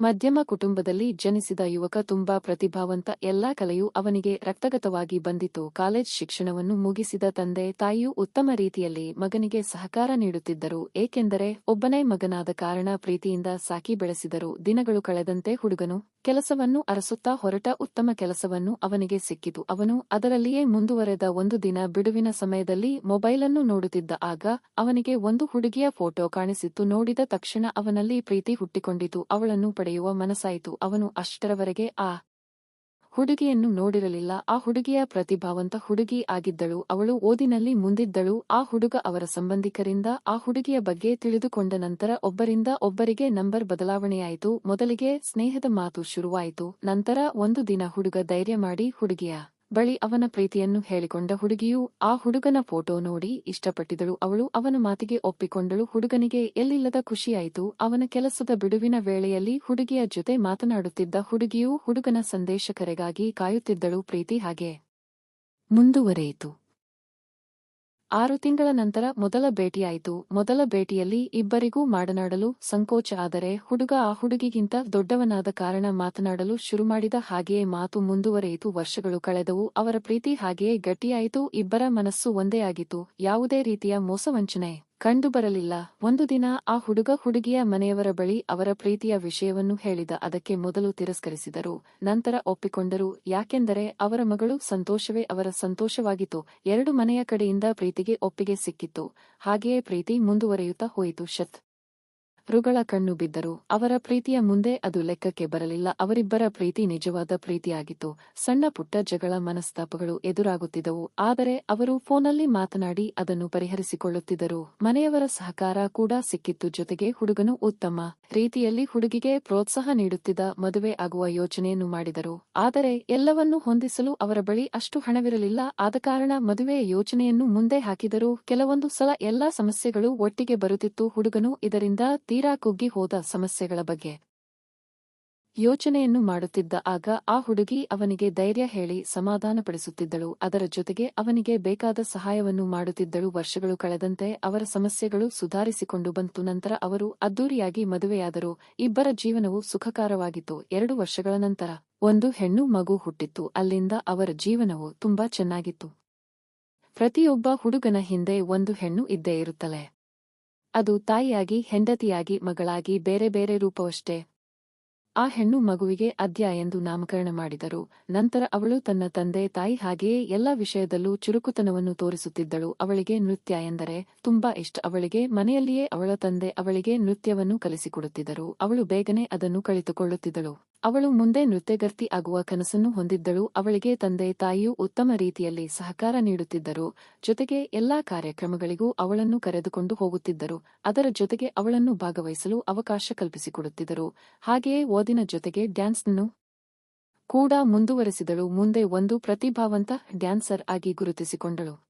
ಮಧ್ಯಮ ಕುಟುಂಬದಲ್ಲಿ ಜನಿಸಿದ ಯುವಕ ತುಂಬಾ ಪ್ರತಿಭಾವಂತ ಎಲ್ಲಾ ಕಲೆಯೂ ಅವನಿಗೆ ರಕ್ತಗತವಾಗಿ ಬಂದಿತು. ಕಾಲೇಜ್ ಶಿಕ್ಷಣವನ್ನು ಮುಗಿಸಿದ ತಂದೆ ತಾಯಿಯೂ ಉತ್ತಮ ರೀತಿಯಲ್ಲಿ ಮಗನಿಗೆ ಸಹಕಾರ ನೀಡುತ್ತಿದ್ದರು. ಏಕೆಂದರೆ ಒಬ್ಬನೇ ಮಗನಾದ ಕಾರಣ ಪ್ರೀತಿಯಿಂದ ಸಾಕಿ ಬೆಳೆಸಿದರು. ದಿನಗಳು ಕಳೆದಂತೆ ಹುಡುಗನು ಕೆಲಸವನ್ನು ಅರಸುತ್ತಾ ಹೊರಟ ಉತ್ತಮ ಕೆಲಸವನ್ನು ಅವನಿಗೆ ಸಿಕ್ಕಿತು. ಅವನು ಅದರಲ್ಲಿಯೇ ಮುಂದುವರೆದ ಒಂದು ದಿನ ಬಿಡುವಿನ ಸಮಯದಲ್ಲಿ ಮೊಬೈಲನ್ನು ನೋಡುತ್ತಿದ್ದ ಆಗ ಅವನಿಗೆ ಒಂದು ಹುಡುಗಿಯ ಫೋಟೋ ಕಾಣಿಸಿತ್ತು. ನೋಡಿದ ತಕ್ಷಣ ಅವನಲ್ಲಿ ಪ್ರೀತಿ ಹುಟ್ಟಿಕೊಂಡಿತು. ಅವಳನ್ನು ಪಡೆಯುವ ಮನಸ್ಸಾಯಿತು. ಅವನು ಅಷ್ಟರವರೆಗೆ ಆ ಹುಡುಗಿಯನ್ನು ನೋಡಿರಲಿಲ್ಲ. ಆ ಹುಡುಗಿಯ ಪ್ರತಿಭಾವಂತ ಹುಡುಗಿ ಆಗಿದ್ದಳು. ಅವಳು ಓದಿನಲ್ಲಿ ಮುಂದಿದ್ದಳು. ಆ ಹುಡುಗ ಅವರ ಸಂಬಂಧಿಕರಿಂದ, ಆ ಹುಡುಗಿಯ ಬಗ್ಗೆ ತಿಳಿದುಕೊಂಡ ನಂತರ ಒಬ್ಬರಿಂದ ಒಬ್ಬರಿಗೆ ನಂಬರ್ ಬದಲಾವಣೆಯಾಯಿತು. ಮೊದಲಿಗೆ ಸ್ನೇಹದ ಮಾತು ಶುರುವಾಯಿತು. ನಂತರ ಒಂದು ದಿನ ಹುಡುಗ ಧೈರ್ಯ ಮಾಡಿ, ಹುಡುಗಿಯ ಬಳಿ ಅವನ ಪ್ರೀತಿಯನ್ನು ಹೇಳಿಕೊಂಡ ಹುಡುಗಿಯು ಆ ಹುಡುಗನ ಫೋಟೋ ನೋಡಿ ಇಷ್ಟಪಟ್ಟಿದಳು ಅವಳು ಅವನ ಮಾತಿಗೆ ಒಪ್ಪಿಕೊಂಡಳು. ಹುಡುಗನಿಗೆ, ಎಲ್ಲಿಲ್ಲದ ಖುಷಿಯಾಯಿತು. ಅವನ ಕೆಲಸದ ಬಿಡುವಿನ ವೇಳೆಯಲ್ಲಿ ಹುಡುಗಿಯ ಜೊತೆ ಮಾತನಾಡುತ್ತಿದ್ದ ಹುಡುಗಿಯು ಹುಡುಗನ ಸಂದೇಶ ಕರೆಗಾಗಿ ಕಾಯುತ್ತಿದ್ದಳು. ಪ್ರೀತಿ ಹಾಗೆ ಮುಂದುವರೆಯಿತು. ಆರು ತಿಂಗಳ ನಂತರ ಮೊದಲ ಭೇಟಿಯಾಯಿತು. ಮೊದಲ ಭೇಟಿಯಲ್ಲಿ ಇಬ್ಬರಿಗೂ ಮಾಡನಾಡಲು ಸಂಕೋಚ ಆದರೆ ಹುಡುಗ ಆ ಹುಡುಗಿಗಿಂತ ದೊಡ್ಡವನಾದ ಕಾರಣ ಮಾತನಾಡಲು ಶುರುಮಾಡಿದ ಹಾಗೆಯೇ ಮಾತು ಮುಂದುವರೆಯಿತು. ವರ್ಷಗಳು ಕಳೆದವು, ಅವರ ಪ್ರೀತಿ ಹಾಗೆಯೇ ಗಟ್ಟಿಯಾಯಿತು, ಇಬ್ಬರ ಮನಸ್ಸು ಒಂದೇ ಆಗಿತು ಯಾವುದೇ ರೀತಿಯ ಮೋಸವಂಚನೆ ಕಂಡುಬರಲಿಲ್ಲ ಒಂದು ದಿನ ಆ ಹುಡುಗ ಹುಡುಗಿಯ ಮನೆಯವರ ಬಳಿ ಅವರ ಪ್ರೀತಿಯ ವಿಷಯವನ್ನು ಹೇಳಿದ. ಅದಕ್ಕೆ ಮೊದಲು ತಿರಸ್ಕರಿಸಿದರು. ನಂತರ ಒಪ್ಪಿಕೊಂಡರು. ಯಾಕೆಂದರೆ ಅವರ ಮಗಳು ಸಂತೋಷವೇ ಅವರ ಸಂತೋಷವಾಗಿತ್ತು. ಎರಡು ಮನೆಯ ಕಡೆಯಿಂದ ಪ್ರೀತಿಗೆ ಒಪ್ಪಿಗೆ ಸಿಕ್ಕಿತ್ತು. ಹಾಗೆಯೇ ಪ್ರೀತಿ ಮುಂದುವರೆಯುತ್ತಾ ಹೋಯಿತು. ಶತ್. ರುಗಳ ಕಣ್ಣು ಬಿದ್ದರು ಅವರ ಪ್ರೀತಿಯ ಮುಂದೆ ಅದು ಲೆಕ್ಕಕ್ಕೆ ಬರಲಿಲ್ಲ. ಅವರಿಬ್ಬರ ಪ್ರೀತಿ ನಿಜವಾದ ಪ್ರೀತಿಯಾಗಿತ್ತು. ಸಣ್ಣ ಪುಟ್ಟ ಜಗಳ ಮನಸ್ತಾಪಗಳು ಎದುರಾಗುತ್ತಿದ್ದವು. ಆದರೆ ಅವರು ಫೋನಲ್ಲಿ ಮಾತನಾಡಿ ಅದನ್ನು ಪರಿಹರಿಸಿಕೊಳ್ಳುತ್ತಿದ್ದರು. ಮನೆಯವರ ಸಹಕಾರ ಕೂಡ ಸಿಕ್ಕಿತ್ತು. ಜೊತೆಗೆ ಹುಡುಗನು ಉತ್ತಮ ರೀತಿಯಲ್ಲಿ ಹುಡುಗಿಗೆ ಪ್ರೋತ್ಸಾಹ ನೀಡುತ್ತಿದ್ದ ಮದುವೆ ಆಗುವ ಯೋಚನೆಯನ್ನು ಮಾಡಿದರು. ಆದರೆ ಎಲ್ಲವನ್ನೂ ಹೊಂದಿಸಲು ಅವರ ಬಳಿ ಅಷ್ಟು ಹಣವಿರಲಿಲ್ಲ. ಆದ ಕಾರಣ ಮದುವೆಯ ಯೋಚನೆಯನ್ನು ಮುಂದೆ ಹಾಕಿದರು ಕೆಲವೊಂದು ಸಲ ಎಲ್ಲಾ ಸಮಸ್ಯೆಗಳು ಒಟ್ಟಿಗೆ ಬರುತ್ತಿತ್ತು. ಹುಡುಗನು ಇದರಿಂದ ತೀರಾ ಕುಗ್ಗಿ ಹೋದ ಸಮಸ್ಯೆಗಳ ಬಗ್ಗೆ. ಯೋಚನೆಯನ್ನು ಮಾಡುತ್ತಿದ್ದ ಆಗ ಆ ಹುಡುಗಿ ಅವನಿಗೆ ಧೈರ್ಯ ಹೇಳಿ ಸಮಾಧಾನಪಡಿಸುತ್ತಿದ್ದಳು. ಅದರ ಜೊತೆಗೆ ಅವನಿಗೆ ಬೇಕಾದ ಸಹಾಯವನ್ನು ಮಾಡುತ್ತಿದ್ದಳು. ವರ್ಷಗಳು ಕಳೆದಂತೆ ಅವರ ಸಮಸ್ಯೆಗಳು ಸುಧಾರಿಸಿಕೊಂಡು ಬಂತು. ನಂತರ ಅವರು ಅದ್ದೂರಿಯಾಗಿ ಮದುವೆಯಾದರು. ಇಬ್ಬರ ಜೀವನವು ಸುಖಕರವಾಗಿತ್ತು. ಎರಡು ವರ್ಷಗಳ ನಂತರ ಒಂದು ಹೆಣ್ಣು ಮಗು ಹುಟ್ಟಿತ್ತು. ಅಲ್ಲಿಂದ ಅವರ ಜೀವನವು ತುಂಬಾ ಚೆನ್ನಾಗಿತ್ತು. ಪ್ರತಿಯೊಬ್ಬ ಹುಡುಗನ ಹಿಂದೆ ಒಂದು ಹೆಣ್ಣು ಇದ್ದೇ ಇರುತ್ತಲೆ? ಅದು ತಾಯಿಯಾಗಿ, ಹೆಂಡತಿಯಾಗಿ, ಮಗಳಾಗಿ ಬೇರೆ ಬೇರೆ ರೂಪವಷ್ಟೇ. ಆ ಹೆಣ್ಣು ಮಗುವಿಗೆ ಅದ್ಯ ಎಂದು ನಾಮಕರಣ ಮಾಡಿದರು. ನಂತರ ಅವಳು ತನ್ನ ತಂದೆ, ತಾಯಿ ಹಾಗೆಯೇ ಎಲ್ಲ ವಿಷಯದಲ್ಲೂ ಚುರುಕುತನವನ್ನು ತೋರಿಸುತ್ತಿದ್ದಳು. ಅವಳಿಗೆ ನೃತ್ಯ ಎಂದರೆ ತುಂಬಾ ಇಷ್ಟ. ಅವಳಿಗೆ ಮನೆಯಲ್ಲಿಯೇ ಅವಳ ತಂದೆ, ಅವಳಿಗೆ ನೃತ್ಯವನ್ನು ಕಲಿಸಿಕೊಡುತ್ತಿದ್ದರು. ಅವಳು ಬೇಗನೆ ಅದನ್ನು ಕಲಿತುಕೊಳ್ಳುತ್ತಿದ್ದಳು. ಅವಳು ಮುಂದೆ ನೃತ್ಯಗರ್ತಿ ಆಗುವ ಕನಸನ್ನು ಹೊಂದಿದ್ದಳು. ಅವಳಿಗೆ ತಂದೆ ತಾಯಿಯು ಉತ್ತಮ ರೀತಿಯಲ್ಲಿ ಸಹಕಾರ ನೀಡುತ್ತಿದ್ದರು. ಜೊತೆಗೆ ಎಲ್ಲಾ ಕಾರ್ಯಕ್ರಮಗಳಿಗೂ ಅವಳನ್ನು ಕರೆದುಕೊಂಡು ಹೋಗುತ್ತಿದ್ದರು. ಅದರ ಜೊತೆಗೆ ಅವಳನ್ನು ಭಾಗವಹಿಸಲು ಅವಕಾಶ ಕಲ್ಪಿಸಿಕೊಡುತ್ತಿದ್ದರು. ಹಾಗೆಯೇ ಓದಿನ ಜೊತೆಗೆ ಡ್ಯಾನ್ಸ್ನನ್ನು ಕೂಡ ಮುಂದುವರೆಸಿದಳು. ಮುಂದೆ ಒಂದು ಪ್ರತಿಭಾವಂತ ಡ್ಯಾನ್ಸರ್ ಆಗಿ ಗುರುತಿಸಿಕೊಂಡಳು.